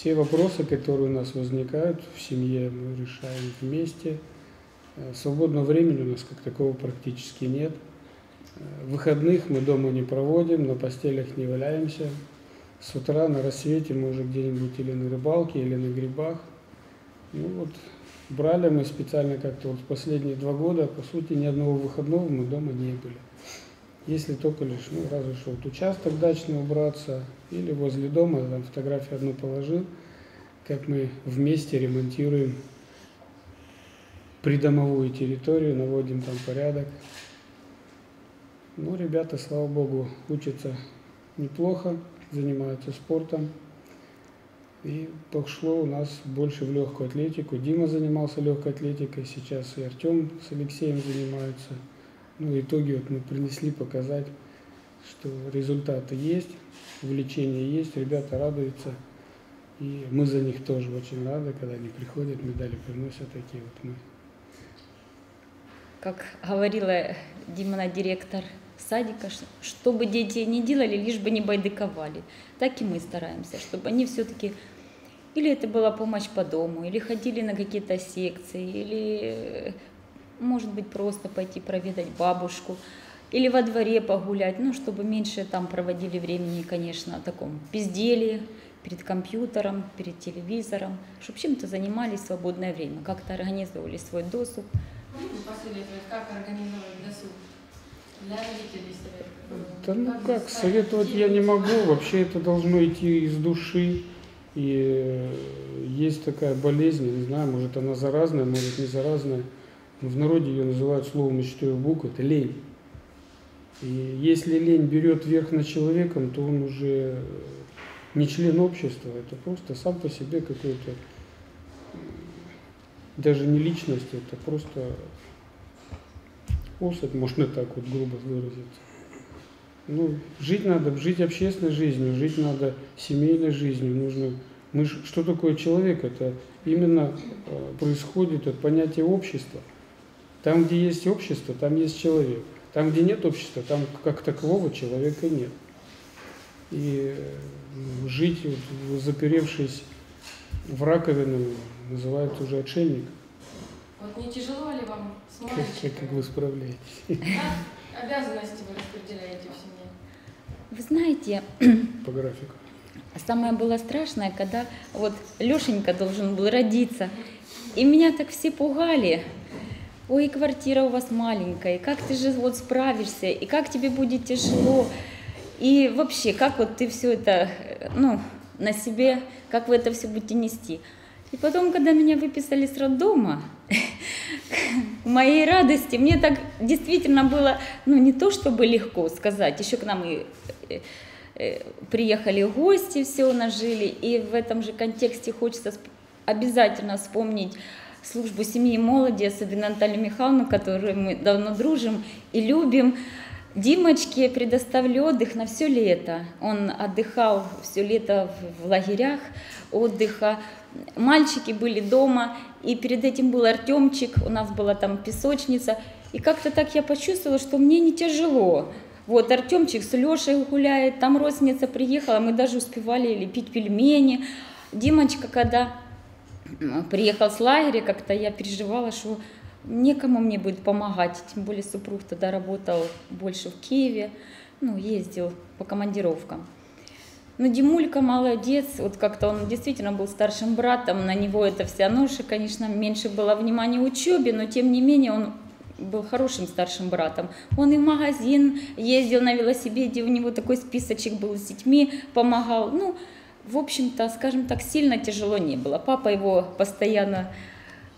все вопросы, которые у нас возникают в семье, мы решаем вместе. Э, свободного времени у нас как такого практически нет. Э, выходных мы дома не проводим, на постелях не валяемся. С утра на рассвете мы уже где-нибудь или на рыбалке, или на грибах. Ну вот, брали мы специально как-то вот последние два года, по сути, ни одного выходного мы дома не были. Если только лишь, ну, разве что вот участок дачный убраться, или возле дома, там фотографию одну положил, как мы вместе ремонтируем придомовую территорию, наводим там порядок. Ну, ребята, слава богу, учатся неплохо, занимаются спортом. И пошло у нас больше в легкую атлетику. Дима занимался легкой атлетикой, сейчас и Артем с Алексеем занимаются. Ну, в итоге вот мы принесли показать, что результаты есть, увлечение есть, ребята радуются. И мы за них тоже очень рады, когда они приходят, медали приносят такие вот мы. Как говорила Димана директор садика, что бы дети не делали, лишь бы не байдыковали. Так и мы стараемся, чтобы они все-таки или это была помощь по дому, или ходили на какие-то секции, или, может быть, просто пойти проведать бабушку, или во дворе погулять, ну, чтобы меньше там проводили времени, конечно, о таком безделье, перед компьютером, перед телевизором, чтобы чем-то занимались в свободное время, как-то организовывали свой досуг. Посоветовать, как организовать досуг для родителей советовать? Да ну как, советовать я не могу, вообще это должно идти из души. И есть такая болезнь, не знаю, может она заразная, может не заразная. В народе ее называют словом из четырех букв, это лень. И если лень берет верх над человеком, то он уже не член общества, это просто сам по себе какой-то, даже не личность, это просто особь, можно так вот грубо выразиться. Ну, жить надо, жить общественной жизнью, жить надо семейной жизнью. Нужно, мы, что такое человек? Это именно э, происходит от понятия общества. Там, где есть общество, там есть человек. Там, где нет общества, там как такового человека нет. И жить, вот, заперевшись в раковину, называют уже отшельник. Вот не тяжело ли вам с Как, как, как вы справляетесь? Как обязанности вы распределяете в семье? Вы знаете, По графику. самое было страшное, когда вот Лешенька должен был родиться, и меня так все пугали. Ой, квартира у вас маленькая, и как ты же вот справишься, и как тебе будет тяжело, и вообще, как вот ты все это, ну, на себе, как вы это все будете нести. И потом, когда меня выписали с роддома, к моей радости, мне так действительно было, ну, не то чтобы легко сказать, еще к нам и э, э, приехали гости, все у нас жили, и в этом же контексте хочется обязательно вспомнить службу семьи и молоди, особенно Наталью Михайловну, которую мы давно дружим и любим. Димочке предоставили отдых на все лето. Он отдыхал все лето в- лагерях отдыха. Мальчики были дома, и перед этим был Артемчик, у нас была там песочница. И как-то так я почувствовала, что мне не тяжело. Вот Артемчик с Лешей гуляет, там родственница приехала, мы даже успевали лепить пельмени. Димочка, когда приехал с лагеря, как-то я переживала, что некому мне будет помогать, тем более супруг тогда работал больше в Киеве, ну, ездил по командировкам. Но Димулька молодец, вот как-то он действительно был старшим братом, на него эта вся ноша, конечно, меньше было внимания учебе, но тем не менее он был хорошим старшим братом. Он и в магазин ездил на велосипеде, у него такой списочек был с детьми, помогал. Ну, в общем-то, скажем так, сильно тяжело не было. Папа его постоянно,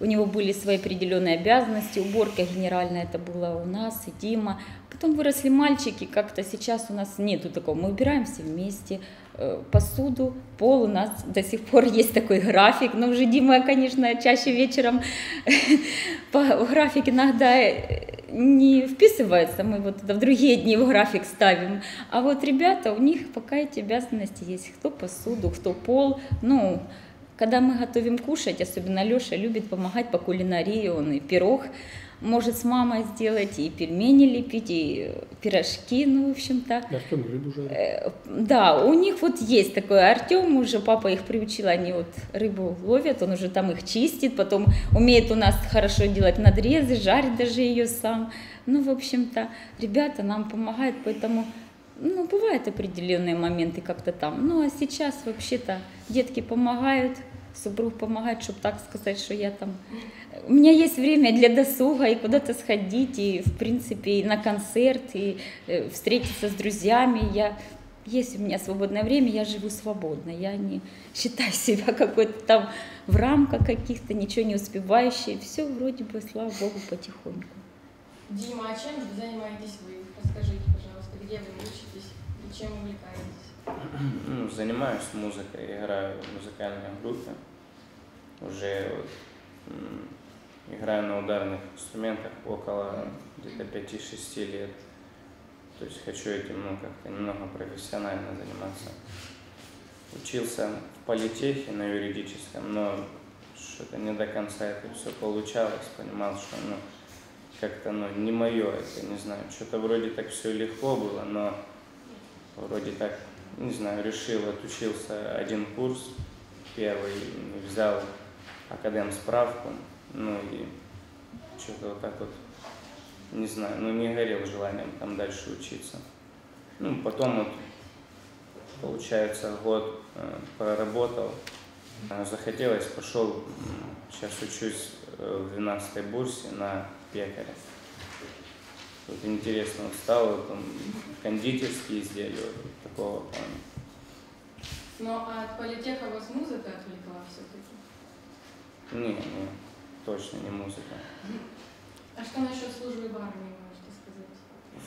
у него были свои определенные обязанности, уборка генеральная это было у нас, и Дима. Потом выросли мальчики, как-то сейчас у нас нету такого, мы убираем все вместе, э, посуду, пол у нас до сих пор есть такой график, но уже Дима, конечно, чаще вечером по график иногда э, не вписывается, мы вот это в другие дни в график ставим. А вот ребята, у них пока эти обязанности есть, кто посуду, кто пол, ну, когда мы готовим кушать, особенно Леша любит помогать по кулинарии, он и пирог может с мамой сделать и пельмени лепить, и пирожки, ну, в общем-то. Артем рыбу жарит. Э, Да, у них вот есть такой Артем, уже папа их приучил, они вот рыбу ловят, он уже там их чистит, потом умеет у нас хорошо делать надрезы, жарит даже ее сам. Ну, в общем-то, ребята нам помогают, поэтому, ну, бывают определенные моменты как-то там. Ну, а сейчас вообще-то детки помогают, супруг помогает, чтобы так сказать, что я там... У меня есть время для досуга и куда-то сходить, и, в принципе, и на концерт, и э, встретиться с друзьями. Я есть у меня свободное время, я живу свободно, я не считаю себя какой-то там в рамках каких-то, ничего не успевающей. Все вроде бы, слава богу, потихоньку. Дима, а чем занимаетесь вы? Расскажите, пожалуйста, где вы учитесь и чем увлекаетесь? Ну, занимаюсь музыкой, играю в музыкальной группе. Уже вот, играю на ударных инструментах около где-то 5-6 лет. То есть хочу этим ну, как-то немного профессионально заниматься. Учился в политехе на юридическом, но что-то не до конца это все получалось. Понимал, что ну, как-то ну, не мое это, не знаю. Что-то вроде так все легко было, но вроде так, не знаю, решил, отучился один курс, первый, взял академ справку, ну и что-то вот так вот, не знаю, ну не горел желанием там дальше учиться. Ну, потом вот, получается, год э, проработал, захотелось, пошел, сейчас учусь в 12 бурсе на пекаря. Вот интересно вот стало, там, кондитерские изделия, вот такого плана. Ну, а от политеха вас музыка отвлекла все-таки? Не, не, точно не музыка. А что насчет службы в армии, можете сказать?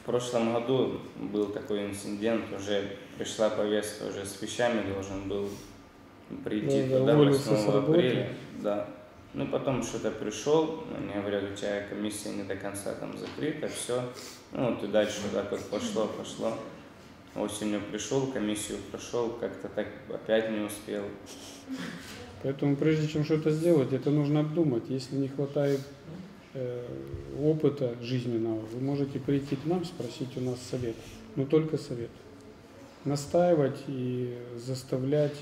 В прошлом году был такой инцидент, уже пришла повестка, уже с вещами должен был прийти Да, да, туда уволился 8 с работы. апреля. Да. Ну, потом что-то пришел, они говорят, у тебя комиссия не до конца там закрыта, все. Ну, вот и дальше вот так вот пошло, пошло. Осенью пришел, комиссию прошел, как-то так опять не успел. Поэтому прежде чем что-то сделать, это нужно обдумать. Если не хватает э, опыта жизненного, вы можете прийти к нам, спросить у нас совет. Но только совет. Настаивать и заставлять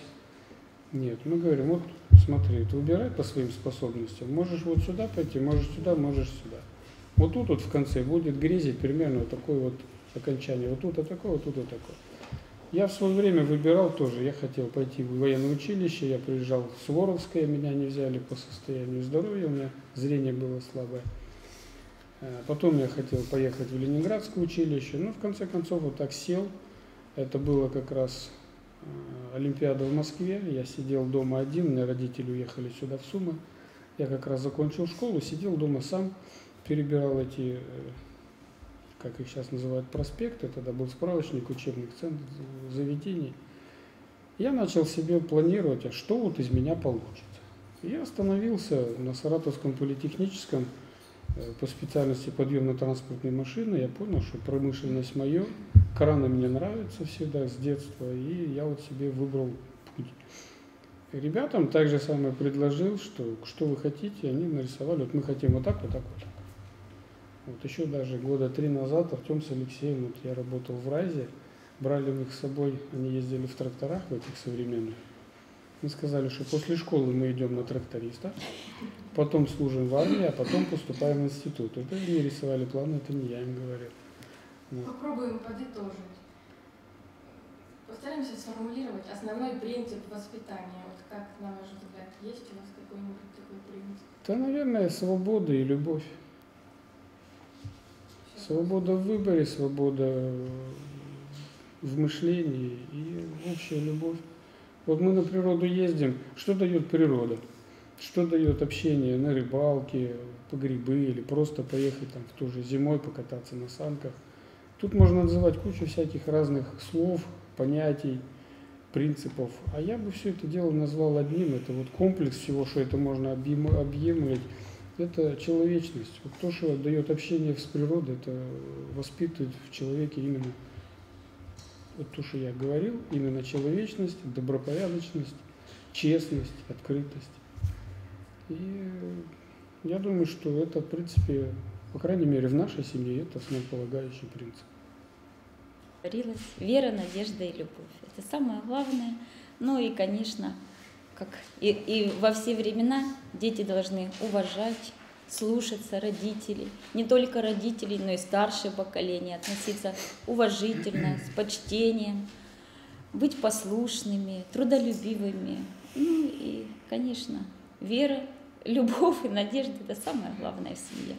нет. Мы говорим, вот смотри, ты выбирай по своим способностям. Можешь вот сюда пойти, можешь сюда, можешь сюда. Вот тут вот в конце будет грезить примерно вот такое вот окончание. Вот тут вот такое, вот тут вот такое. Я в свое время выбирал тоже. Я хотел пойти в военное училище. Я приезжал в Суворовское, меня не взяли по состоянию здоровья, у меня зрение было слабое. Э, Потом я хотел поехать в Ленинградское училище. Ну, в конце концов, вот так сел. Это было как раз э, Олимпиада в Москве. Я сидел дома один, у меня родители уехали сюда в Сумы. Я как раз закончил школу, сидел дома сам, перебирал эти, э, как их сейчас называют, проспекты. Тогда был справочник учебных центров, заведений. Я начал себе планировать, а что вот из меня получится. Я остановился на Саратовском политехническом э, по специальности подъемно-транспортной машины. Я понял, что промышленность мое, краны мне нравятся всегда с детства, и я вот себе выбрал путь. Ребятам так же самое предложил, что что вы хотите, они нарисовали, вот мы хотим вот так, вот так, вот так. Вот еще даже года три назад Артем с Алексеем, вот я работал в Райзе, брали их с собой, они ездили в тракторах в этих современных. Мы сказали, что после школы мы идем на тракториста, потом служим в армии, а потом поступаем в институт. Это они рисовали планы, это не я им говорил. Вот. Попробуем подытожить. Постараемся сформулировать основной принцип воспитания. Вот как, на ваш взгляд, есть у вас какой-нибудь такой принцип? Да, наверное, свобода и любовь. Свобода в выборе, свобода в мышлении и общая любовь. Вот мы на природу ездим. Что дает природа? Что дает общение на рыбалке, по грибы или просто поехать там в ту же зимой покататься на санках? Тут можно называть кучу всяких разных слов, понятий, принципов. А я бы все это дело назвал одним. Это вот комплекс всего, что это можно объем- объемлять. Это человечность. Вот то, что дает общение с природой, это воспитывает в человеке именно вот то, что я говорил, именно человечность, добропорядочность, честность, открытость. И я думаю, что это, в принципе, По крайней мере, в нашей семье это основополагающий принцип. Вера, надежда и любовь. Это самое главное. Ну и, конечно, как и, и во все времена дети должны уважать, слушаться родителей. Не только родителей, но и старшее поколение. Относиться уважительно, с почтением, быть послушными, трудолюбивыми. Ну и, конечно, вера, любовь и надежда – это самое главное в семье.